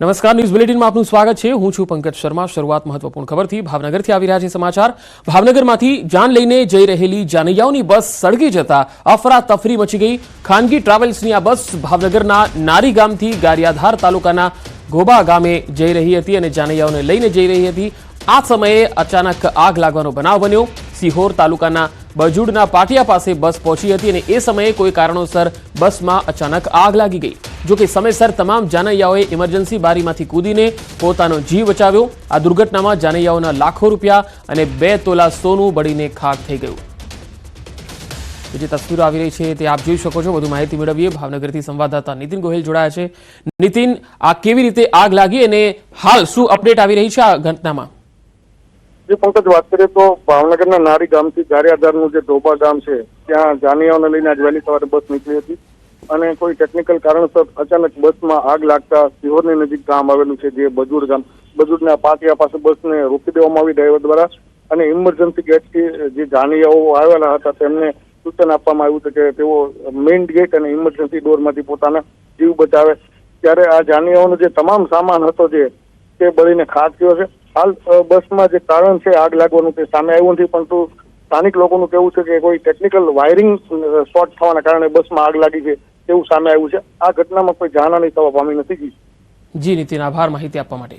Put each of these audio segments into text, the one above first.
નમસ્કાર, ન્યૂઝ બુલેટિનમાં આપનું સ્વાગત છે. હું છું પંકજ શર્મા. શરૂઆત મહત્વપૂર્ણ ખબરથી ભાવનગરથી આવી રહ્યા છે સમાચાર. ભાવનગરમાંથી જાન લઈને જઈ રહેલી જાનૈયાઓની બસ સળગી જતા અફરાતફરી મચી ગઈ. ખાનગી ટ્રાવેલ્સની આ બસ ભાવનગરના નારી ગામથી ગારિયાધાર તાલુકાના ગોબા ગામે જઈ રહી હતી અને જાનૈયાઓને લઈને જઈ રહી હતી. આ સમયે અચાનક આગ લાગવાનો બનાવ બન્યો. સિહોર તાલુકાના બજુડના પાટિયા પાસે બસ પહોંચી હતી અને એ સમયે કોઈ કારણોસર બસમાં અચાનક આગ લાગી ગઈ. જોકે સમયસર તમામ જાનૈયાઓએ ઇમરજન્સી બારીમાંથી કૂદીને પોતાનો જીવ બચાવ્યો. આ દુર્ઘટનામાં જાનૈયાઓના લાખો રૂપિયા અને બે તોલા સોનું બળીને ખાક થઈ ગયું. જે તસવીરો આવી રહી છે તે આપ જોઈ શકો છો. વધુ માહિતી મેળવીએ. ભાવનગરથી સંવાદદાતા નીતિન ગોહિલ જોડાયા છે. નીતિન, આ કેવી રીતે આગ લાગી અને હાલ શું અપડેટ આવી રહી છે આ ઘટનામાં? જે પંકજ વાત કરીએ તો ભાવનગરના નારી ગામથી ગારિયાધારનું જે ડોબા ગામ છે, ત્યાં જાનિયાઓને લઈને આજ વહેલી સવારે બસ નીકળી હતી. અને કોઈ ટેકનિકલ કારણસર અચાનક બસમાં આગ લાગતા સિહોરની નજીક ગામ આવેલું છે, જે બજુડ ગામ. બજુડના પાટિયા પાસે બસને રોકી દેવામાં આવી ડ્રાઈવર દ્વારા અને ઇમરજન્સી ગેટથી જે જાનિયાઓ આવેલા હતા, તેમને સૂચન આપવામાં આવ્યું હતું કે તેઓ મેઇન ગેટ અને ઇમરજન્સી ડોરમાંથી પોતાના જીવ બચાવે. ત્યારે આ જાનિયાઓનો જે તમામ સામાન હતો જે, તે બળીને ખાસ થયો છે. હાલ બસમાં જે કારણ છે, આગ લાગવાનું તે સામે આવ્યું નથી, પરંતુ સ્થાનિક લોકોનું કહેવું છે કે કોઈ ટેકનિકલ વાયરિંગ શોર્ટ થવાના કારણે બસમાં આગ લાગી છે, તેવું સામે આવ્યું છે. આ ઘટનામાં કોઈ જાનહાની થવા પામી નથી જી, નીતિન, આભાર માહિતી આપવા માટે.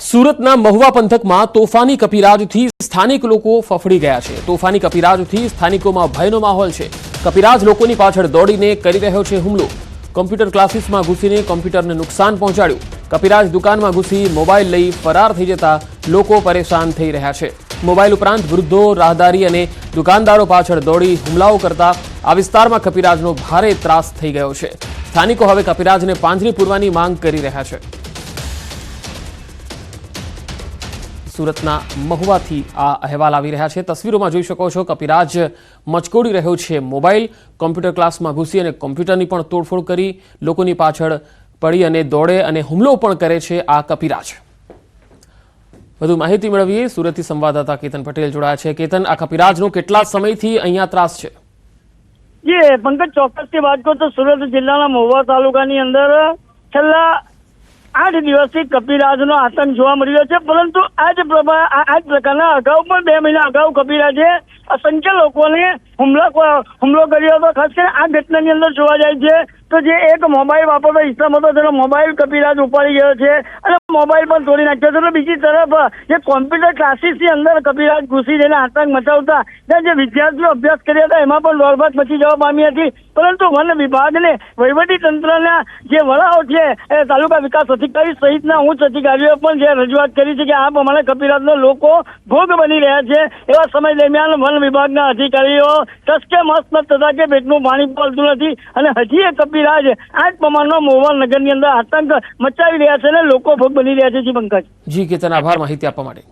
સુરતના મહુવા પંથકમાં તોફાની કપિરાજથી સ્થાનિક લોકો ફફડી ગયા છે. તોફાની કપિરાજથી સ્થાનિકોમાં ભયનો માહોલ છે. કપિરાજ લોકોની પાછળ દોડીને કરી રહ્યો છે હુમલો. કોમ્પ્યુટર ક્લાસીસમાં ઘૂસીને કોમ્પ્યુટરને નુકસાન પહોંચાડ્યું. કપિરાજ દુકાનમાં ઘૂસી મોબાઈલ લઈ ફરાર થઈ જતા લોકો પરેશાન થઈ રહ્યા છે. મોબાઈલ ઉપરાંત વૃદ્ધો, રાહદારી અને દુકાનદારો પાછળ દોડી હુમલાઓ કરતા આ વિસ્તારમાં કપિરાજનો ભારે ત્રાસ થઈ ગયો છે. સ્થાનિકો હવે કપિરાજને પાંજરી પૂરવાની માંગ કરી રહ્યા છે. સુરતના મહુવાથી આ અહેવાલ આવી રહ્યા છે. તસવીરોમાં જોઈ શકો છો કપિરાજ મચકોડી રહ્યો છે મોબાઈલ, કોમ્પ્યુટર ક્લાસમાં ઘૂસી અને કોમ્પ્યુટરની પણ તોડફોડ કરી લોકોની પાછળ પડી અને દોડે અને હુમલો પણ કરે છે આ કપિરાજ. વધુ માહિતી મેળવીએ. સુરતથી સંવાદદાતા કેતન પટેલ જોડાયા છે. કેતન, આ કપિરાજનો કેટલા સમયથી અહીંયા ત્રાસ છે? જે પંકજ ચોક્કસથી વાત કરો તો સુરત જિલ્લાના મહુવા તાલુકાની અંદર છેલ્લા આઠ દિવસથી કપિરાજનો આતંક જોવા મળી રહ્યો છે, પરંતુ આ જ આ જ પ્રકારના અગાઉ પણ બે મહિના અગાઉ કપિરાજે અસંખ્ય લોકોને હુમલા હુમલો કર્યો હતો ખાસ કરીને આ ઘટનાની અંદર જોવા જાય છે તો જે એક મોબાઈલ વાપરતો ઇસમ હતો, તેનો મોબાઈલ કપિરાજ ઉપાડી ગયો છે અને મોબાઈલ પણ તોડી નાખ્યો છે. તો બીજી તરફ, જે કોમ્પ્યુટર ક્લાસીસની અંદર કપિરાજ ઘૂસી જઈને આતંક મચાવતા ત્યાં જે વિદ્યાર્થીઓ અભ્યાસ કર્યા હતા, એમાં પણ દોડભાગ મચી જવા પામી હતી. પરંતુ વન વિભાગને તંત્રના જે વડાઓ છે, એ તાલુકા વિકાસ અધિકારી સહિતના ઉચ્ચ અધિકારીઓ પણ જે રજૂઆત કરી છે કે આ પ્રમાણે કપિરાજનો લોકો ભોગ બની રહ્યા છે. એવા સમય દરમિયાન વન વિભાગના અધિકારીઓ ટસકે મસ્ત તથા પેટનું પાણી પાલતું નથી. અને હજી એ કપિરાજ આ જ પ્રમાણનો મોવા નગરની અંદર આતંક મચાવી રહ્યા છે અને લોકો ભોગ બની રહ્યા છે જી પંકજ. જી, કેતન, આભાર માહિતી આપવા માટે.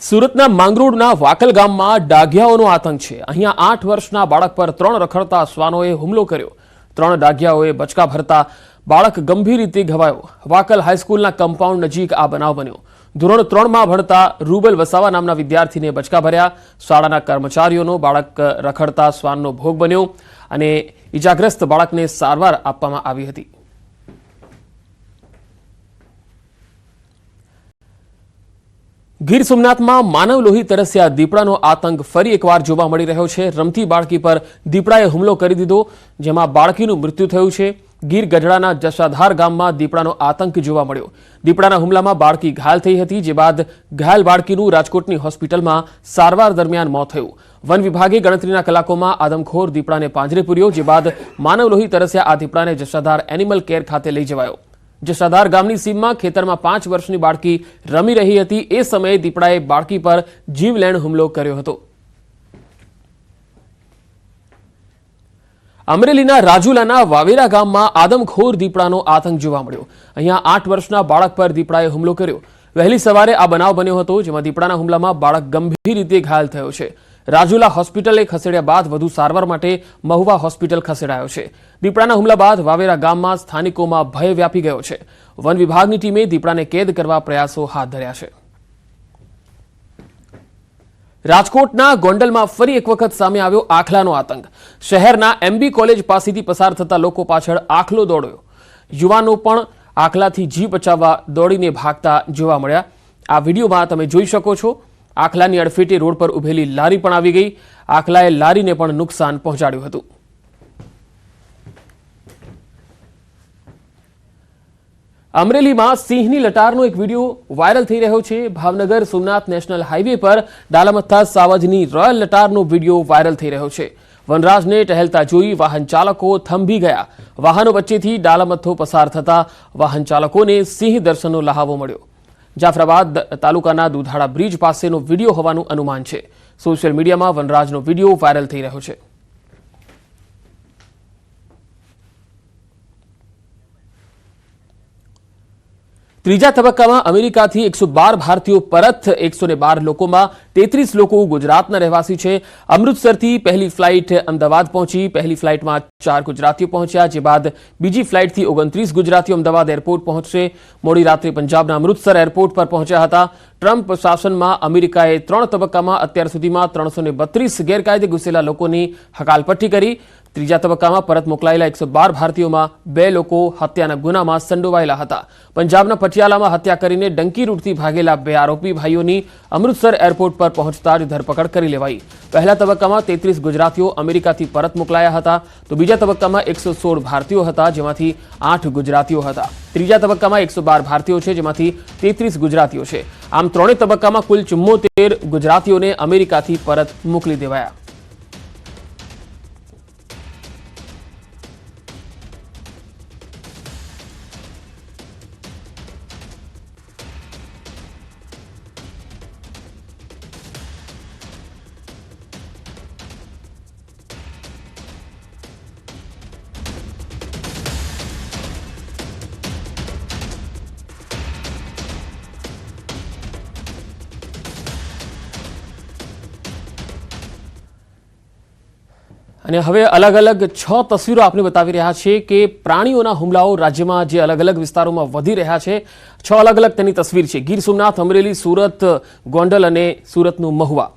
સુરતના માંગરોળના વાકલ ગામમાં ડાઘિયાઓનો આતંક છે. અહીંયા આઠ વર્ષના બાળક પર ત્રણ રખડતા શ્વાનોએ હુમલો કર્યો. ત્રણ ડાઘિયાઓએ બચકા ભરતા બાળક ગંભીર રીતે ઘવાયો. વાકલ હાઈસ્કૂલના કમ્પાઉન્ડ નજીક આ બનાવ બન્યો. ધોરણ ત્રણમાં ભણતા રૂબલ વસાવા નામના વિદ્યાર્થીને બચકા ભર્યા. શાળાના કર્મચારીઓનો બાળક રખડતા શ્વાનનો ભોગ બન્યો અને ઇજાગ્રસ્ત બાળકને સારવાર આપવામાં આવી હતી. ગીર સોમનાથમાં માનવ લોહી તરસ્યા દીપડાનો આતંક ફરી એકવાર જોવા મળી રહ્યો છે. રમતી બાળકી પર દીપડાએ હુમલો કરી દીધો, જેમાં બાળકીનું મૃત્યુ થયું છે. ગીર ગઢડાના જસાધાર ગામમાં દીપડાનો આતંક જોવા મળ્યો. દીપડાના હુમલામાં બાળકી ઘાયલ થઈ હતી, જે બાદ ઘાયલ બાળકીનું રાજકોટની હોસ્પિટલમાં સારવાર દરમિયાન મોત થયું. વન વિભાગે ગણતરીના કલાકોમાં આદમખોર દીપડાને પાંજરે પૂર્યો, જે બાદ માનવલોહી તરસ્યા આ દીપડાને જસાધાર એનિમલ કેર ખાતે લઈ જવાયો. જસાધાર ગામની સીમમાં ખેતરમાં પાંચ વર્ષની બાળકી રમી રહી હતી. એ સમયે દીપડાએ બાળકી પર જીવલેણ હુમલો કર્યો હતો. અમરેલીના રાજુલાના વાવેરા ગામમાં આદમખોર દીપડાનો આતંક જોવા મળ્યો. અહીંયા આઠ વર્ષના બાળક પર દીપડાએ હુમલો કર્યો. વહેલી સવારે આ બનાવ બન્યો હતો, જેમાં દીપડાના હુમલામાં બાળક ગંભીર રીતે ઘાયલ થયો છે. રાજુલા હોસ્પિટલે ખસેડ્યા બાદ વધુ સારવાર માટે મહુવા હોસ્પિટલ ખસેડાયો છે. દીપડાના હુમલા બાદ વાવેરા ગામમાં સ્થાનિકોમાં ભય વ્યાપી ગયો છે. વન વિભાગની ટીમે દીપડાને કેદ કરવા પ્રયાસો હાથ ધર્યા છે. રાજકોટના ગોંડલમાં ફરી એક વખત સામે આવ્યો આખલાનો આતંક. શહેરના એમબી કોલેજ પાસેથી પસાર થતા લોકો પાછળ આખલો દોડ્યો. યુવાનો પણ આખલાથી જીવ બચાવવા દોડીને ભાગતા જોવા મળ્યા. આ વિડીયોમાં તમે જોઈ શકો છો, આખલાની અડફેટે રોડ પર ઉભેલી લારી પણ આવી ગઈ. આખલાએ લારીને પણ નુકસાન પહોંચાડ્યું હતું. અમરેલીમાં સિંહની લટારનો એક વીડિયો વાયરલ થઈ રહ્યો છે. ભાવનગર સોમનાથ નેશનલ હાઈવે પર ડાલામથ્થા સાવજની રોયલ લટારનો વીડિયો વાયરલ થઈ રહ્યો છે. વનરાજને ટહેલતા જોઈ વાહન ચાલકો થંભી ગયા. વાહનો વચ્ચેથી ડાલામથ્થો પસાર થતા વાહન ચાલકોને સિંહ દર્શનનો લહાવો મળ્યો. જાફરાબાદ તાલુકાના દુધાળા બ્રિજ પાસેનો વીડિયો હોવાનું અનુમાન છે. સોશિયલ મીડિયામાં વનરાજનો વીડિયો વાયરલ થઈ રહ્યો છે. ત્રીજા તબક્કામાં અમેરિકાથી એકસો બાર ભારતીયો પરત, એકસો બાર લોકોમાં તેત્રીસ લોકો ગુજરાતના રહેવાસી છે. અમૃતસરથી પહેલી ફ્લાઇટ અમદાવાદ પહોંચી. પહેલી ફ્લાઇટમાં ચાર ગુજરાતીઓ પહોંચ્યા, જે બાદ બીજી ફ્લાઇટથી ઓગણત્રીસ ગુજરાતીઓ અમદાવાદ એરપોર્ટ પહોંચશે. મોડી રાત્રે પંજાબના અમૃતસર એરપોર્ટ પર પહોંચ્યા હતા. ટ્રમ્પ શાસનમાં અમેરિકાએ ત્રણ તબક્કામાં અત્યાર સુધીમાં ત્રણસો બત્રીસ ગેરકાયદે ઘૂસેલા લોકોની હકાલપટ્ટી કરી. ત્રીજા તબક્કામાં પરત મોકલાયેલા એકસો બાર ભારતીયોમાં બે લોકો હત્યાના ગુનામાં સંડોવાયેલા હતા. પંજાબના પટિયાલામાં હત્યા કરીને ડંકી રૂટથી ભાગેલા બે આરોપી ભાઈઓની અમૃતસર એરપોર્ટ પર પહોંચતા જ ધરપકડ કરી લેવાઈ. પહેલા તબક્કામાં તેત્રીસ ગુજરાતીઓ અમેરિકાથી પરત મોકલાયા હતા, તો બીજા તબક્કામાં એકસો સોળ ભારતીયો હતા, જેમાંથી આઠ ગુજરાતીઓ હતા. ત્રીજા તબક્કામાં એકસો બાર ભારતીયો છે, જેમાંથી તેત્રીસ ગુજરાતીઓ છે. આમ ત્રણેય તબક્કામાં કુલ ચુમ્મોતેર ગુજરાતીઓને અમેરિકાથી પરત મોકલી દેવાયા. અને હવે અલગ અલગ છ તસવીરો આપણે બતાવી રહ્યા છે કે પ્રાણીઓના હુમલાઓ રાજ્યમાં જે અલગ અલગ વિસ્તારોમાં વધી રહ્યા છે. છ અલગ અલગ તેની તસવીર છે. ગીર સોમનાથ, અમરેલી, સુરત, ગોંડલ અને સુરતનું મહુવા.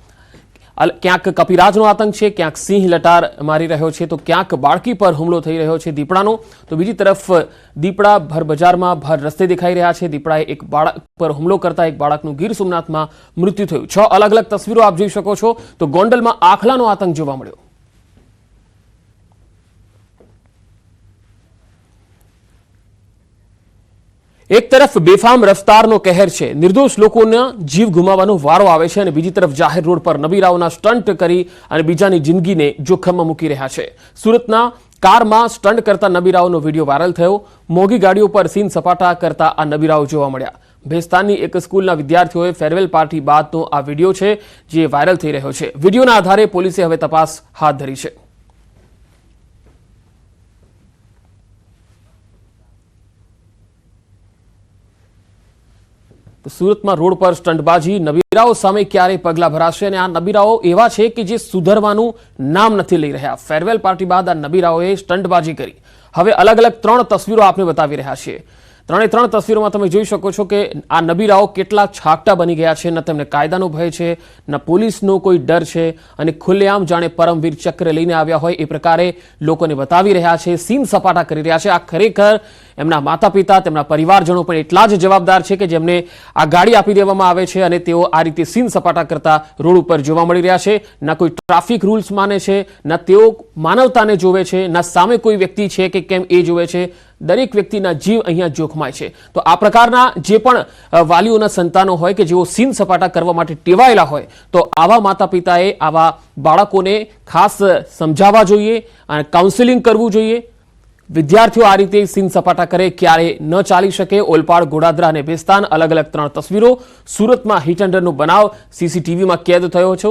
ક્યાંક કપિરાજનો આતંક છે, ક્યાંક સિંહ લટાર મારી રહ્યો છે. તો ક્યાંક બાળકી પર હુમલો થઈ રહ્યો છે દીપડાનો. તો બીજી તરફ દીપડા ભર બજારમાં ભર રસ્તે દેખાઈ રહ્યા છે. દીપડાએ એક બાળક પર હુમલો કરતા એક બાળકનું ગીર સોમનાથમાં મૃત્યુ થયું. છ અલગ અલગ તસવીરો આપ જોઈ શકો છો. તો ગોંડલમાં આખલાનો આતંક જોવા મળ્યો. એક તરફ બેફામ રફતારનો કહેર છે, નિર્દોષ લોકોના જીવ ગુમાવવાનો વારો આવે છે અને બીજી તરફ જાહેર રોડ પર નબીરાઓના સ્ટન્ટ કરી અને બીજાની જિંદગીને જોખમમાં મૂકી રહ્યા છે. સુરતના કારમાં સ્ટન્ટ કરતા નબીરાઓનો વીડિયો વાયરલ થયો. મોંઘી ગાડીઓ પર સીન સપાટા કરતા આ નબીરાઓ જોવા મળ્યા. ભેસ્તાનની એક સ્કૂલના વિદ્યાર્થીઓએ ફેરવેલ પાર્ટી બાદનો આ વીડિયો છે, જે વાયરલ થઈ રહ્યો છે. વિડીયોના આધારે પોલીસે હવે તપાસ હાથ ધરી છે. સુરતમાં રોડ પર સ્ટંટબાજી, નબીરાઓ સામે ક્યારે પગલા ભરાશે અને આ નબીરાઓ એવા છે કે જે સુધરવાનું નામ નથી લઈ રહ્યા. ફેરવેલ પાર્ટી બાદ આ નબીરાઓએ સ્ટંટબાજી કરી. હવે અલગ અલગ ત્રણ તસવીરો આપણે બતાવી રહ્યા છીએ. ત્રણે ત્રણ તસવીરોમાં તમે જોઈ શકો છો કે આ નબીરાઓ કેટલા છાકટા બની ગયા છે, ન તેમને કાયદાનો ભય છે, ન પોલીસનો કોઈ ડર છે અને ખુલ્લેઆમ જાણે પરમવીર ચક્ર લઈને આવ્યા હોય એ પ્રકારે લોકોને બતાવી રહ્યા છે સીન સપાટા કરી રહ્યા છે. આ ખરેખર એમના માતા પિતા તેમના પરિવારજનો પણ એટલા જ જવાબદાર છે કે જેમને આ ગાડી આપી દેવામાં આવે છે અને તેઓ આ રીતે સીન સપાટા કરતા રોડ ઉપર જોવા મળી રહ્યા છે. ના કોઈ ટ્રાફિક રૂલ્સ માને છે, ના તેઓ માનવતાને જોવે છે, ના સામે કોઈ વ્યક્તિ છે કે કેમ એ જોવે છે. દરેક વ્યક્તિના જીવ અહીંયા જોખમાય છે. તો આ પ્રકારના જે પણ વાલીઓના સંતાનો હોય કે જેઓ સીન સપાટા કરવા માટે ટેવાયેલા હોય, તો આવા માતા પિતાએ આવા બાળકોને ખાસ સમજાવવા જોઈએ અને કાઉન્સેલિંગ કરવું જોઈએ. વિદ્યાર્થીઓ આ રીતે સીન સપાટા કરે ક્યારે ન ચાલી શકે. ઓલપાડ, ગોડાદરા અને બેસ્તાન અલગ અલગ ત્રણ તસવીરો સુરતમાં હિટ અંડરનો બનાવ. સીસીટીવીમાં કેદ થયો છે.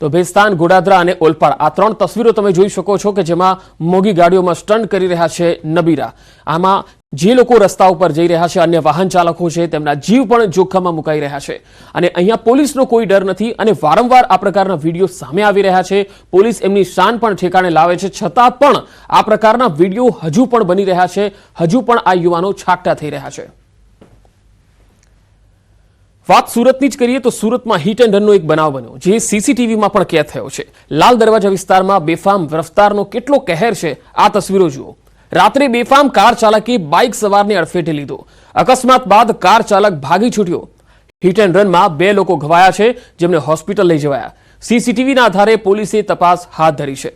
તો ભેસ્તાન, ગોડાદરા અને ઓલપાડ આ ત્રણ તસવીરો તમે જોઈ શકો છો કે જેમાં મોગી ગાડીઓમાં સ્ટન્ટ કરી રહ્યા છે નબીરા. આમાં જે લોકો રસ્તા ઉપર જઈ રહ્યા છે, અન્ય વાહન ચાલકો છે, તેમના જીવ પણ જોખમમાં મુકાઈ રહ્યા છે. અને અહીંયા પોલીસનો કોઈ ડર નથી અને વારંવાર આ પ્રકારના વીડિયો સામે આવી રહ્યા છે. પોલીસ એમની શાન પણ ઠેકાણે લાવે છે. છતાં પણ આ પ્રકારના વીડિયો હજુ પણ બની રહ્યા છે. હજુ પણ આ યુવાનો છાકટા થઈ રહ્યા છે. વાત સુરતની જ કરીએ તો સુરતમાં હિટ એન્ડ રનનો એક બનાવ બન્યો, જે સીસીટીવીમાં પણ કેદ થયો છે. લાલ દરવાજા વિસ્તારમાં બેફામ રફતારનો કેટલો કહેર છે, આ તસવીરો જુઓ. રાત્રે બેફામ કાર ચાલકે બાઇક સવારને અડફેટે લીધો. અકસ્માત બાદ કાર ચાલક ભાગી છૂટ્યો. હિટ એન્ડ રનમાં બે લોકો ઘવાયા છે, જેમને હોસ્પિટલ લઈ જવાયા. સીસીટીવીના આધારે પોલીસે તપાસ હાથ ધરી છે.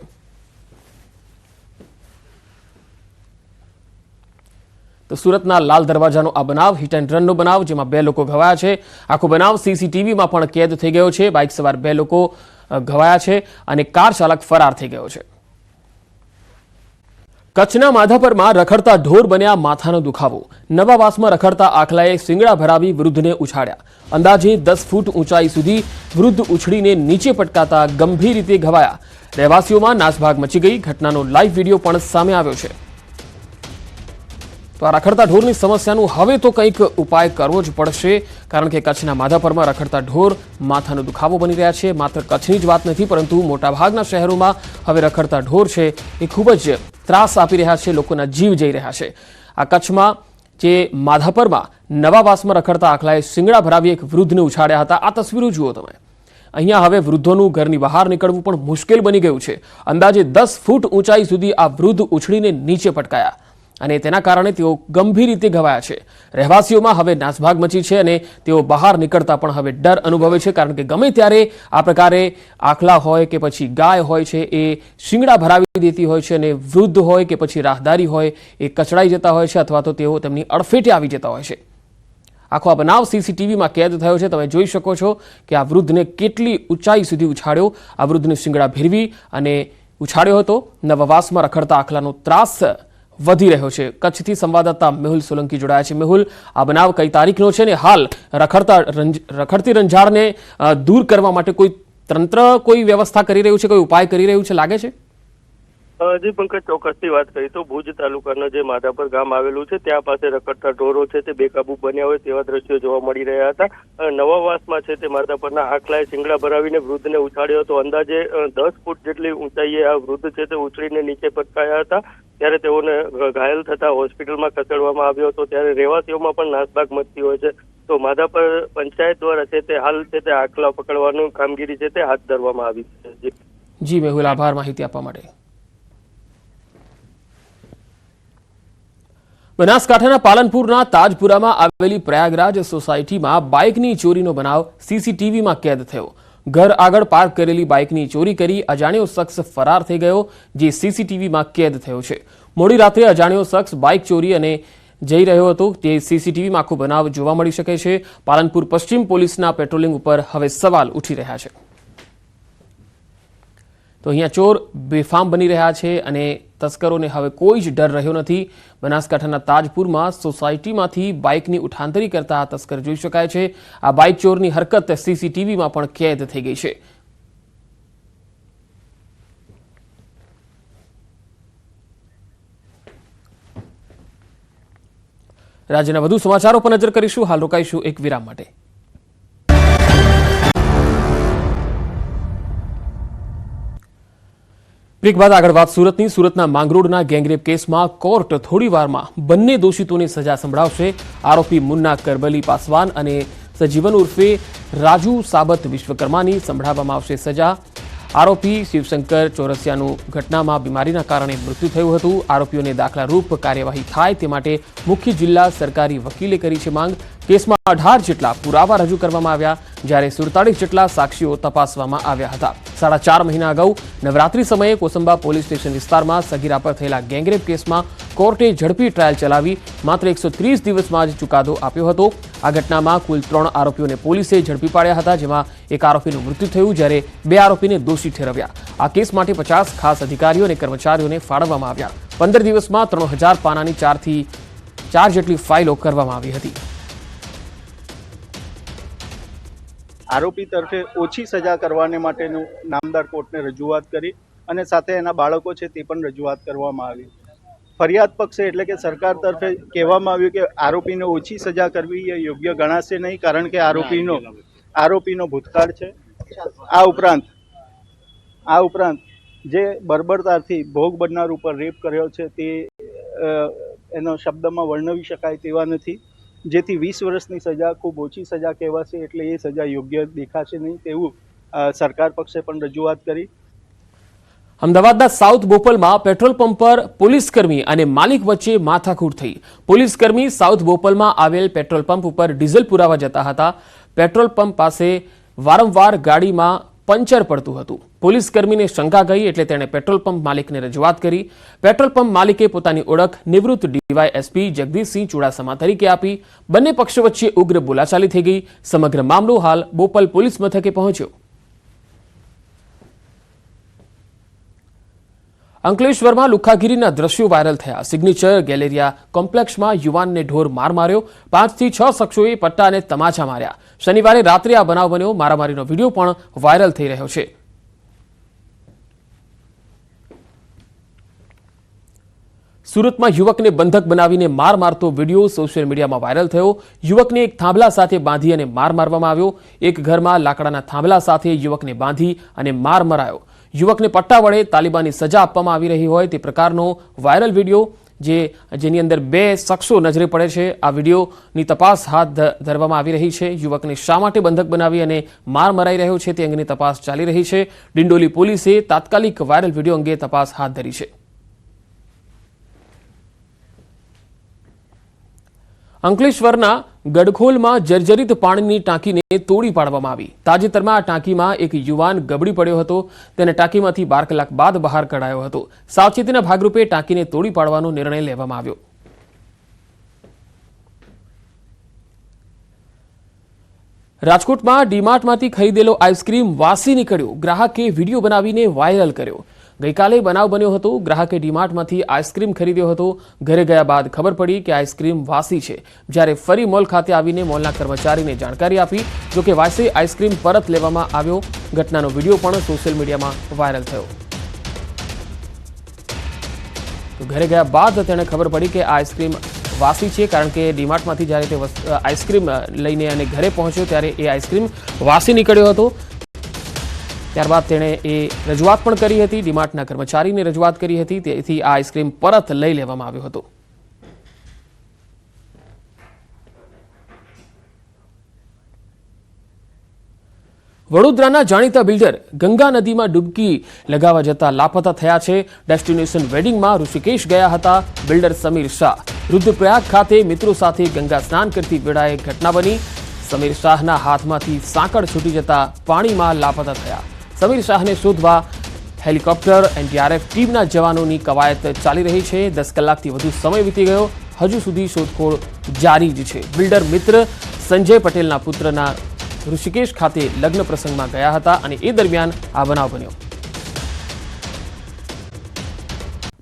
તો સુરતના લાલ દરવાજાનો આ બનાવ હિટ એન્ડ રનનો બનાવ, જેમાં બે લોકો ઘવાયા છે. આખો બનાવ સીસીટીવીમાં પણ કેદ થઈ ગયો છે. બાઇક સવાર બે લોકો ઘવાયા છે અને કાર ચાલક ફરાર થઈ ગયો છે. કચ્છના માધાપરમાં રખડતા ઢોર બન્યા માથાનો દુખાવો. નવાવાસમાં રખડતા આખલાએ શિંગડા ભરાવી વૃદ્ધને ઉછાળ્યા. અંદાજે દસ ફૂટ ઊંચાઈ સુધી વૃદ્ધ ઉછળીને નીચે પટકાતા ગંભીર રીતે ઘવાયા. રહેવાસીઓમાં નાસભાગ મચી ગઈ. ઘટનાનો લાઈવ વીડિયો પણ સામે આવ્યો છે. તો આ રખડતા ઢોરની સમસ્યાનું હવે તો કંઈક ઉપાય કરવો જ પડશે, કારણ કે કચ્છના માધાપરમાં રખડતા ઢોર માથાનો દુખાવો બની રહ્યા છે. માત્ર કચ્છની જ વાત નથી, પરંતુ મોટાભાગના શહેરોમાં હવે રખડતા ઢોર છે એ ખૂબ જ ત્રાસ આપી રહ્યા છે, લોકોના જીવ જઈ રહ્યા છે. આ કચ્છમાં જે માધાપરમાં નવા વાસમાં રખડતા આખલાએ શિંગડા ભરાવી એક વૃદ્ધને ઉછાળ્યા હતા. આ તસવીરો જુઓ તમે. અહીંયા હવે વૃદ્ધોનું ઘરની બહાર નીકળવું પણ મુશ્કેલ બની ગયું છે. અંદાજે દસ ફૂટ ઊંચાઈ સુધી આ વૃદ્ધ ઉછળીને નીચે પટકાયા. અને તેના કારણે તેઓ ગંભીર રીતે ઘવાયા છે. રહેવાસીઓમાં હવે નાસભાગ મચી છે અને તેઓ બહાર નીકળતા પણ હવે ડર અનુભવે છે, કારણ કે ગમે ત્યારે આ પ્રકારે આખલા હોય કે પછી ગાય હોય છે, એ શિંગડા ભરાવી દેતી હોય છે અને વૃદ્ધ હોય કે પછી રાહદારી હોય, એ કચડાઈ જતા હોય છે અથવા તો તેઓ તેમની અડફેટે આવી જતા હોય છે. આખો આ બનાવ સીસીટીવીમાં કેદ થયો છે. તમે જોઈ શકો છો કે આ વૃદ્ધને કેટલી ઊંચાઈ સુધી ઉછાળ્યો. આ વૃદ્ધને શિંગડા ભેરવી અને ઉછાળ્યો હતો. નવવાસમાં રખડતા આખલાનો ત્રાસ વધી રહ્યો છે. કચ્છથી સંવાદદાતા મેહુલ સોલંકી જોડાયા છે. મેહુલ, આ બનાવ કઈ તારીખનો છે ને હાલ રખડતા રખડતી રંજાડને દૂર કરવા માટે કોઈ તંત્ર, કોઈ વ્યવસ્થા કરી રહ્યું છે? કોઈ ઉપાય કરી રહ્યું છે? લાગે છે? જી પંકજ ચોક્કસથી વાત કરી તો ભુજ તાલુકાના જે માધાપર ગામ આવેલું છે, ત્યાં પાસે રખડતા ઢોરો છે તે બેકાબુ બન્યા હોય તેવા દ્રશ્યો જોવા મળી રહ્યા હતા. નવાવાસમાં છે તે માધાપરના આખલાએ શિંગડા ભરાવીને વૃદ્ધને ઉછાળ્યો હતો. અંદાજે દસ ફૂટ જેટલી ઊંચાઈએ આ વૃદ્ધ છે તે ઉછળીને નીચે પટકાયા હતા. ત્યારે તેઓને ઘાયલ થતા હોસ્પિટલમાં ખસેડવામાં આવ્યો હતો. ત્યારે રહેવાસીઓમાં પણ નાસભાગ મચતી હોય છે. તો માધાપર પંચાયત દ્વારા છે તે હાલ છે તે આખલા પકડવાનું કામગીરી છે તે હાથ ધરવામાં આવી છે. જી, મેહુલ, આભાર માહિતી આપવા માટે. બનાસકાંઠાના પાલનપુરના તાજપુરામાં આવેલી પ્રયાગરાજ સોસાયટીમાં બાઇકની ચોરીનો બનાવ સીસીટીવીમાં કેદ થયો. ઘર આગળ પાર્ક કરેલી બાઇકની ચોરી કરી અજાણ્યો શખ્સ ફરાર થઈ ગયો, જે સીસીટીવીમાં કેદ થયો છે. મોડી રાત્રે અજાણ્યો શખ્સ બાઇક ચોરી અને જઈ રહ્યો હતો. તે સીસીટીવીમાં આખો બનાવ જોવા મળી શકે છે. પાલનપુર પશ્ચિમ પોલીસના પેટ્રોલિંગ ઉપર હવે સવાલ ઉઠી રહ્યા છે. તો અહીંયા ચોર બેફામ બની રહ્યા છે અને તસ્કરોને હવે કોઈ જ ડર રહ્યો નથી. બનાસકાંઠાના તાજપુરમાં સોસાયટીમાંથી બાઇકની ઉઠાંતરી કરતા આ તસ્કર જોઈ શકાય છે. આ બાઇક ચોરની હરકત સીસીટીવીમાં પણ કેદ થઈ ગઈ છે. રાજ્યના વધુ સમાચારો પર નજર કરીશું. હાલ રોકાઈશું એક વિરામ માટે. બ્રેક બાદ આગળ વાત સુરતની. સુરતના માંગરોળના ગેંગરેપ કેસમાં કોર્ટ થોડીવારમાં બંને દોષિતોને સજા સંભળાવશે. આરોપી મુન્ના કરબલી પાસવાન અને સજીવન ઉર્ફે રાજુ સાબત વિશ્વકર્માની સંભળાવવામાં આવશે સજા. આરોપી શિવશંકર ચોરસિયાનું ઘટનામાં બીમારીના કારણે મૃત્યુ થયું હતું. આરોપીઓને દાખલારૂપ કાર્યવાહી થાય તે માટે મુખ્ય જિલ્લા સરકારી વકીલે કરી છે માંગ. કેસમાં અઢાર જેટલા પુરાવા રજૂ કરવામાં આવ્યા. જ્યારે સુડતાલીસ જેટલા સાક્ષીઓ તપાસવામાં આવ્યા હતા. સાડા ચાર મહિના અગાઉ નવરાત્રી સમયે કોસંબા પોલીસ સ્ટેશન વિસ્તારમાં સગીરા પર થયેલા ગેંગરેપ કેસમાં કોર્ટે ઝડપી ટ્રાયલ ચલાવી માત્ર એકસો ત્રીસ દિવસમાં જ ચુકાદો આપ્યો હતો. આ ઘટનામાં કુલ ત્રણ આરોપીઓને પોલીસે ઝડપી પાડ્યા હતા, જેમાં એક આરોપીનું મૃત્યુ થયું જ્યારે બે આરોપીને દોષી ઠેરવ્યા. આ કેસ માટે પચાસ ખાસ અધિકારીઓ અને કર્મચારીઓને ફાળવવામાં આવ્યા. પંદર દિવસમાં ત્રણ હજાર પાનાની ચારથી ચાર જેટલી ફાઇલો કરવામાં આવી હતી. આરોપી તરફે ઓછી સજા કરવાને માટેનું નામદાર કોર્ટને રજૂઆત કરી અને સાથે એના બાળકો છે તે પણ રજૂઆત કરવામાં આવી. ફરિયાદ પક્ષે એટલે કે સરકાર તરફે કહેવામાં આવ્યું કે આરોપીને ઓછી સજા કરવી એ યોગ્ય ગણાશે નહીં, કારણ કે આરોપીનો આરોપીનો ભૂતકાળ છે. આ ઉપરાંત આ ઉપરાંત જે બર્બરતાથી ભોગ બનનાર ઉપર રેપ કર્યો છે તે એનો શબ્દમાં વર્ણવી શકાય તેવા નથી. જેથી વીસ વર્ષની સજા, ખૂબ ઓછી સજા કહેવાશે એટલે એ સજા યોગ્ય દેખાશે નહીં તેવું સરકાર પક્ષે પણ રજૂઆત કરી. અમદાવાદના સાઉથ બોપલમાં પેટ્રોલ પંપ પર પોલીસકર્મી અને માલિક વચ્ચે માથાકૂટ થઈ. પોલીસકર્મી સાઉથ બોપલમાં આવેલ પેટ્રોલ પંપ ઉપર ડીઝલ પુરાવા જતા હતા. પેટ્રોલ પંપ પાસે વારંવાર ગાડીમાં પંચર પડતું હતું. પોલીસ કર્મીને શંકા ગઈ એટલે તેણે પેટ્રોલ પંપ માલિકને રજૂઆત કરી. પેટ્રોલ પંપ માલિકે પોતાની ઓળખ નિવૃત્ત ડીવાયએસપી જગદીશસિંહ ચુડાસમા તરીકે આપી. બંને પક્ષો વચ્ચે ઉગ્ર બોલાચાલી થઈ ગઈ. સમગ્ર મામલો હાલ બોપલ પોલીસ મથકે પહોંચ્યો. અંકલેશ્વરમાં લુખાગીરીના દ્રશ્યો વાયરલ થયા. સિગ્નેચર ગેલેરિયા કોમ્પ્લેક્ષમાં યુવાનને ઢોર માર માર્યો. પાંચથી છ શખ્સોએ પટ્ટા અને તમાચા માર્યા. શનિવારે રાત્રે આ બનાવ બન્યો. મારામારીનો વીડિયો પણ વાયરલ થઈ રહ્યો છે. સુરતમાં યુવકને બંધક બનાવીને માર મારતો વીડિયો સોશિયલ મીડિયામાં વાયરલ થયો. યુવકને એક થાંભલા સાથે બાંધી અને માર મારવામાં આવ્યો. એક ઘરમાં લાકડાના થાંભલા સાથે યુવકને બાંધી અને માર મરાયો. યુવકને પટ્ટા વડે તાલિબાની સજા આપવામાં આવી રહી હોય તે પ્રકારનો વાયરલ વીડિયો જે, જેની અંદર બે શખ્સો નજરે પડે છે. આ વિડીયોની તપાસ હાથ ધરવામાં આવી રહી છે. યુવકને શા માટે બંધક બનાવી અને માર મરાઈ રહ્યો છે તે અંગેની તપાસ ચાલી રહી છે. ડિંડોલી પોલીસે તાત્કાલિક વાયરલ વીડિયો અંગે તપાસ હાથ ધરી છે. અંકલેશ્વરના ગડખોલમાં જર્જરિત પાણીની ટાંકીને તોડી પાડવામાં આવી. તાજેતરમાં આ ટાંકીમાં એક યુવાન ગબડી પડ્યો હતો. તેને ટાંકીમાંથી બાર કલાક બાદ બહાર કઢાયો હતો. સાવચેતીના ભાગરૂપે ટાંકીને તોડી પાડવાનો નિર્ણય લેવામાં આવ્યો. રાજકોટમાં ડીમાર્ટમાંથી ખરીદેલો આઈસ્ક્રીમ વાસી નીકળ્યો. ગ્રાહકે વીડિયો બનાવીને વાયરલ કર્યો. ગઈકાલે બનાવ બન્યો હતો. ગ્રાહકે ડીમાર્ટમાંથી આઈસ્ક્રીમ ખરીદ્યો હતો. ઘરે ગયા બાદ ખબર પડી કે આઈસ્ક્રીમ વાસી છે. જ્યારે ફરી મોલ ખાતે આવીને મોલના કર્મચારીને જાણકારી આપી જોકે વાસી આઈસ્ક્રીમ પરત લેવામાં આવ્યો. ઘટનાનો વીડિયો પણ સોશિયલ મીડિયામાં વાયરલ થયો. ઘરે ગયા બાદ તેણે ખબર પડી કે આઈસ્ક્રીમ વાસી છે, કારણ કે ડીમાર્ટમાંથી જ્યારે તે આઈસ્ક્રીમ લઈને અને ઘરે પહોંચ્યો, ત્યારે એ આઈસ્ક્રીમ વાસી નીકળ્યો હતો. ત્યારબાદ તેણે એ રજૂઆત પણ કરી હતી, ડીમાર્ટના કર્મચારીને રજૂઆત કરી હતી, તેથી આ આઈસ્ક્રીમ પરત લઈ લેવામાં આવ્યો હતો. વડોદરાના જાણીતા બિલ્ડર ગંગા નદીમાં ડૂબકી લગાવવા જતા લાપતા થયા છે. ડેસ્ટિનેશન વેડિંગમાં ઋષિકેશ ગયા હતા બિલ્ડર સમીર શાહ. રુદ્રપ્રયાગ ખાતે મિત્રો સાથે ગંગા સ્નાન કરતી વેળાએ ઘટના બની. સમીર શાહના હાથમાંથી સાંકળ છૂટી જતા પાણીમાં લાપતા થયા. સમીર શાહને શોધવા હેલિકોપ્ટર એનડીઆરએફ ટીમના જવાનોની કવાયત ચાલી રહી છે. દસ કલાકથી વધુ સમય વીતી ગયો. હજુ સુધી શોધખોળ જારી જ છે. બિલ્ડર મિત્ર સંજય પટેલના પુત્રના ઋષિકેશ ખાતે લગ્ન પ્રસંગમાં ગયા હતા અને એ દરમિયાન આ બનાવ બન્યો.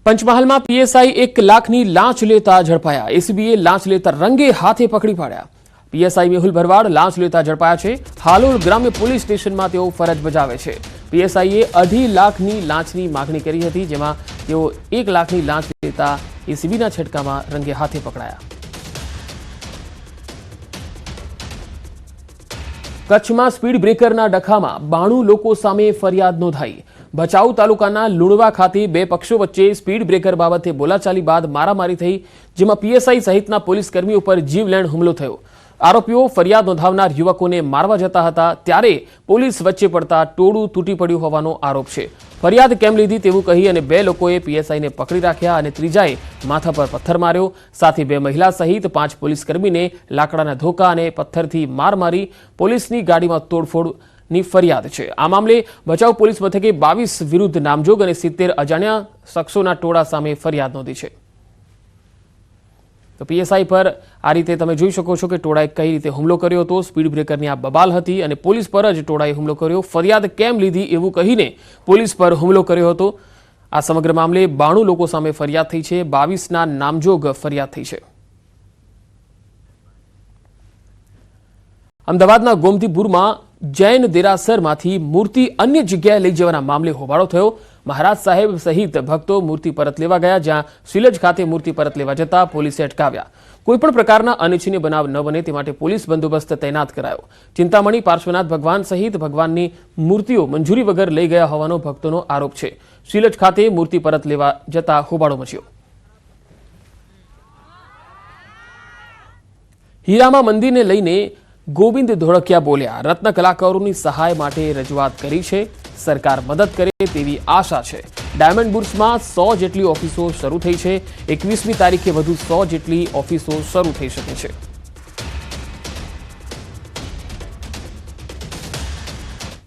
પંચમહાલમાં પીએસઆઈ એક લાખની લાંચ લેતા ઝડપાયા. એસીબીએ લાંચ લેતા રંગે હાથે પકડી પાડ્યા. પીએસઆઈ મેહુલ ભરવાડ લાંચ લેતા ઝડપાયા છે. હાલોલ ગ્રામ્ય પોલીસ સ્ટેશનમાં તેઓ ફરજ બજાવે છે. પીએસઆઈએ અઢી લાખની લાંચની માગણી કરી હતી, જેમાં તેઓ એક લાખની લાંચ લેતા એસીબીના છટકામાં રંગે હાથે પકડાયા. કચ્છમાં સ્પીડ બ્રેકરના ડખામાં બાણું લોકો સામે ફરિયાદ નોંધાઈ. ભચાઉ તાલુકાના લુણવા ખાતે બે પક્ષો વચ્ચે સ્પીડ બ્રેકર બાબતે બોલાચાલી બાદ મારામારી થઈ, જેમાં પીએસઆઈ સહિતના પોલીસ કર્મીઓ પર જીવલેણ હુમલો થયો. આરોપીઓ ફરિયાદ નોંધાવનાર યુવકોને મારવા જતા હતા ત્યારે પોલીસ વચ્ચે પડતા ટોળું તૂટી પડ્યું હોવાનો આરોપ છે. ફરિયાદ કેમ લીધી તેવું કહી અને બે લોકોએ પીએસઆઈને પકડી રાખ્યા અને ત્રીજાએ માથા પર પથ્થર માર્યો. સાથે બે મહિલા સહિત પાંચ પોલીસ કર્મીને લાકડાના ધોકા અને પથ્થરથી માર મારી પોલીસની ગાડીમાં તોડફોડની ફરિયાદ છે. આ મામલે ભચાઉ પોલીસ મથકે બાવીસ વિરુદ્ધ નામજોગ અને સિત્તેર અજાણ્યા શખ્સોના ટોળા સામે ફરિયાદ નોંધી છે. તો પીએસઆઈ પર આ રીતે તમે જોઈ શકો છો કે ટોળાએ કઈ રીતે હુમલો કર્યો હતો. સ્પીડ બ્રેકરની આ બબાલ હતી અને પોલીસ પર જ ટોળાએ હુમલો કર્યો. ફરિયાદ કેમ લીધી એવું કહીને પોલીસ પર હુમલો કર્યો હતો. આ સમગ્ર મામલે બાણું લોકો સામે ફરિયાદ થઈ છે. બાવીસના નામજોગ ફરિયાદ થઈ છે. અમદાવાદના ગોમતીપુરમાં જૈન દેરાસરમાંથી મૂર્તિ અન્ય જગ્યાએ લઈ જવાના મામલે હોબાળો થયો. મહારાજ સાહેબ સહિત ભક્તો મૂર્તિ પરત લેવા ગયા, જ્યાં શિલજ ખાતે મૂર્તિ પરત લેવા જતા પોલીસે અટકાવ્યા. કોઈપણ પ્રકારના અનિચ્છનીય બનાવ ન બને તે માટે પોલીસ બંદોબસ્ત તૈનાત કરાયો. ચિંતામણી પાર્શ્વનાથ ભગવાન સહિત ભગવાનની મૂર્તિઓ મંજૂરી વગર લઈ ગયા હોવાનો ભક્તોનો આરોપ છે. શિલજ ખાતે મૂર્તિ પરત લેવા જતા હોબાળો મચ્યો. હીરામાં મંદિરને લઈને ગોવિંદ ધોળકિયા બોલ્યા, રત્ન કલાકારોની સહાય માટે રજૂઆત કરી છે. સરકાર મદદ કરે તેવી આશા છે. ડાયમંડ બુર્સમાં સો જેટલી ઓફિસો શરૂ થઈ છે. એકવીસમી તારીખે વધુ સો જેટલી ઓફિસો શરૂ થઈ શકે છે.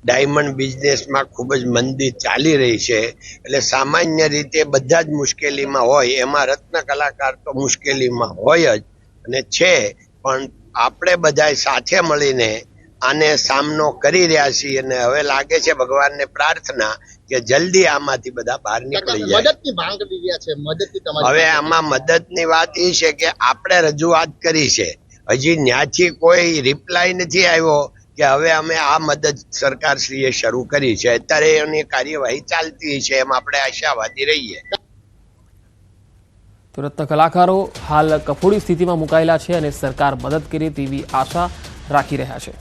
ડાયમંડ બિઝનેસમાં ખૂબ જ મંદી ચાલી રહી છે. એટલે સામાન્ય રીતે બધા જ મુશ્કેલીમાં હોય. એમાં રત્ન કલાકાર તો મુશ્કેલીમાં હોય જ અને છે. પણ આપણે બધા સાથે મળીને આને સામનો કરી રહ્યા છીએ અને હવે લાગે છે ભગવાનને પ્રાર્થના કે જલ્દી આમાંથી બધા બહાર નીકળી જાય. હવે આમાં મદદની વાત એ છે કે આપણે રજૂઆત કરી છે. હજી ન્યાથી કોઈ રિપ્લાય નથી આવ્યો કે હવે અમે આ મદદ સરકારશ્રીએ શરૂ કરી છે. અત્યારે એની કાર્યવાહી ચાલતી છે એમ આપણે આશાવાદી રહીએ. તો કલાકારો હાલ કફોડી સ્થિતિમાં મુકાયેલા છે અને સરકાર મદદ કરે તેવી આશા રાખી રહ્યા છે.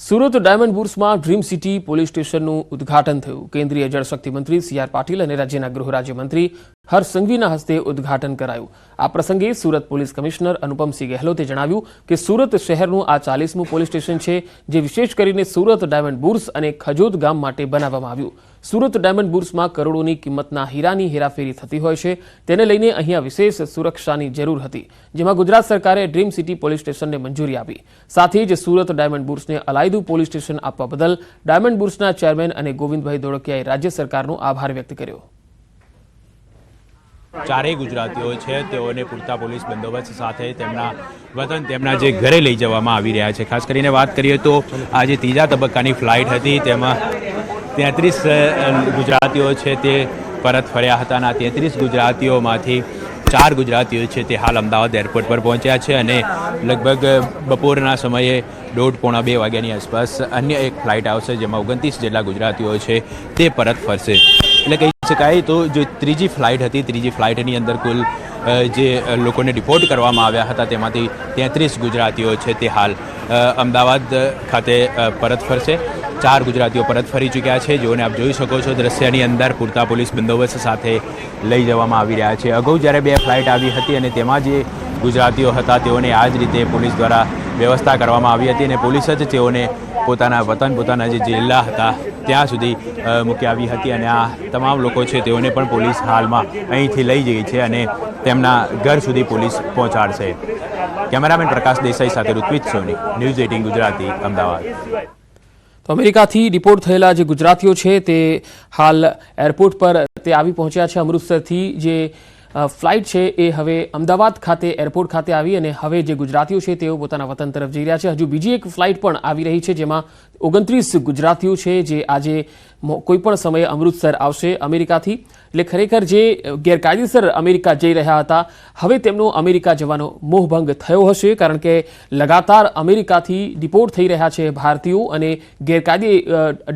સુરત ડાયમંડ બુર્સમાં ડ્રીમ સિટી પોલીસ સ્ટેશનનું ઉદ્ઘાટન થયું. કેન્દ્રીય જળશક્તિ મંત્રી સી આર પાટીલ અને રાજ્યના ગૃહ રાજ્યમંત્રી હર્ષ સંઘવીના હસ્તે ઉદ્ઘાટન કરાયું. આ પ્રસંગે સુરત પોલીસ કમિશનર અનુપમસિંહ ગેહલોતે જણાવ્યું કે સુરત શહેરનું આ ચાલીસમું પોલીસ સ્ટેશન છે, જે વિશેષ કરીને સુરત ડાયમંડ બુર્સ અને ખજોદ ગામ માટે બનાવવામાં આવ્યું. સુરત ડાયમંડ બુર્સમાં કરોડોની કિંમતના હીરાની હેરાફેરી થતી હોય છે. તેને લઈને અહીંયા વિશેષ સુરક્ષાની જરૂર હતી, જેમાં ગુજરાત સરકારે ડ્રીમ સિટી પોલીસ સ્ટેશનને મંજૂરી આપી. સાથે જ સુરત ડાયમંડ બુર્સને અલાયદું પોલીસ સ્ટેશન આપવા બદલ ડાયમંડ બુર્સના ચેરમેન અને ગોવિંદભાઈ ધોળકિયાએ રાજ્ય સરકારનો આભાર વ્યક્ત કર્યો. ચારેય ગુજરાતીઓ છે, તેઓને પૂરતા પોલીસ બંદોબસ્ત સાથે તેમના વતન, તેમના જે ઘરે લઈ જવામાં આવી રહ્યા છે. ખાસ કરીને વાત કરીએ તો આજે ત્રીજા તબક્કાની ફ્લાઇટ હતી, તેમાં તેત્રીસ ગુજરાતીઓ છે તે પરત ફર્યા હતા અને આ તેત્રીસ ગુજરાતીઓમાંથી ચાર ગુજરાતીઓ છે તે હાલ અમદાવાદ એરપોર્ટ પર પહોંચ્યા છે અને લગભગ બપોરના સમયે દોઢ પોણા બે વાગ્યાની આસપાસ અન્ય એક ફ્લાઇટ આવશે જેમાં ઓગણત્રીસ જેટલા ગુજરાતીઓ છે તે પરત ફરશે. એટલે કહી શકાય તો જે ત્રીજી ફ્લાઇટ હતી, ત્રીજી ફ્લાઇટની અંદર કુલ જે લોકોને ડિપોર્ટ કરવામાં આવ્યા હતા તેમાંથી તેત્રીસ ગુજરાતીઓ છે તે હાલ અમદાવાદ ખાતે પરત ફરશે. ચાર ગુજરાતીઓ પરત ફરી ચૂક્યા છે. જેઓને આપ જોઈ શકો છો, દ્રશ્યની અંદર પૂરતા પોલીસ બંદોબસ્ત સાથે લઈ જવામાં આવી રહ્યા છે. અગાઉ જ્યારે બે ફ્લાઇટ આવી હતી અને તેમાં જે ગુજરાતીઓ હતા, તેઓને આ જ રીતે પોલીસ દ્વારા વ્યવસ્થા કરવામાં આવી હતી અને પોલીસ જ તેઓને પોતાના વતન, પોતાના જે જિલ્લા હતા, ત્યાં સુધી મૂકી આવી હતી અને આ તમામ લોકો છે તેઓને પણ પોલીસ હાલમાં અહીંથી લઈ જઈ છે અને તેમના ઘર સુધી પોલીસ પહોંચાડશે. કેમેરામેન પ્રકાશ દેસાઈ સાથે ઋત્વિજ સોની, ન્યૂઝ એટીન ગુજરાતી, અમદાવાદ. તો અમેરિકાથી ડિપોર્ટ થયેલા જે ગુજરાતીઓ છે તે હાલ એરપોર્ટ પર તે આવી પહોંચ્યા છે અમૃતસરથી. જે ફ્લાઇટ છે એ હવે અમદાવાદ ખાતે, એરપોર્ટ ખાતે આવી અને હવે જે ગુજરાતીઓ છે તેઓ પોતાના વતન તરફ જઈ રહ્યા છે. હજુ બીજી એક ફ્લાઇટ પણ આવી રહી છે જેમાં ઓગણત્રીસ ગુજરાતીઓ છે જે આજે કોઈપણ કોઈ પણ સમયે અમૃતસર આવશે અમેરિકાથી. એટલે ખરેખર જે ગેરકાયદેસર અમેરિકા જઈ રહ્યા હતા, હવે તેમનો અમેરિકા જવાનો મોહભંગ થયો હશે, કારણ કે લગાતાર અમેરિકાથી ડિપોર્ટ થઈ રહ્યા છે ભારતીયો અને ગેરકાયદે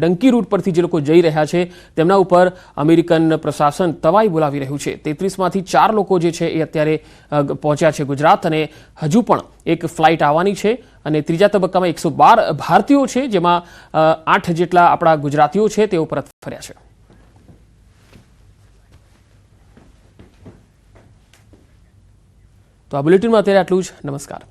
ડંકી રૂટ પરથી જે લોકો જઈ રહ્યા છે, તેમના ઉપર અમેરિકન પ્રશાસન તવાઈ બોલાવી રહ્યું છે. તેત્રીસમાંથી ચાર લોકો જે છે એ અત્યારે પહોંચ્યા છે ગુજરાત અને હજુ પણ એક ફ્લાઇટ આવવાની છે અને ત્રીજા તબક્કામાં એકસો બાર ભારતીયો છે, જેમાં આઠ જેટલા આપણા ગુજરાતીઓ છે, તેઓ પરત ફર્યા છે. તો આ બુલેટિનમાં અત્યારે આટલું જ. નમસ્કાર.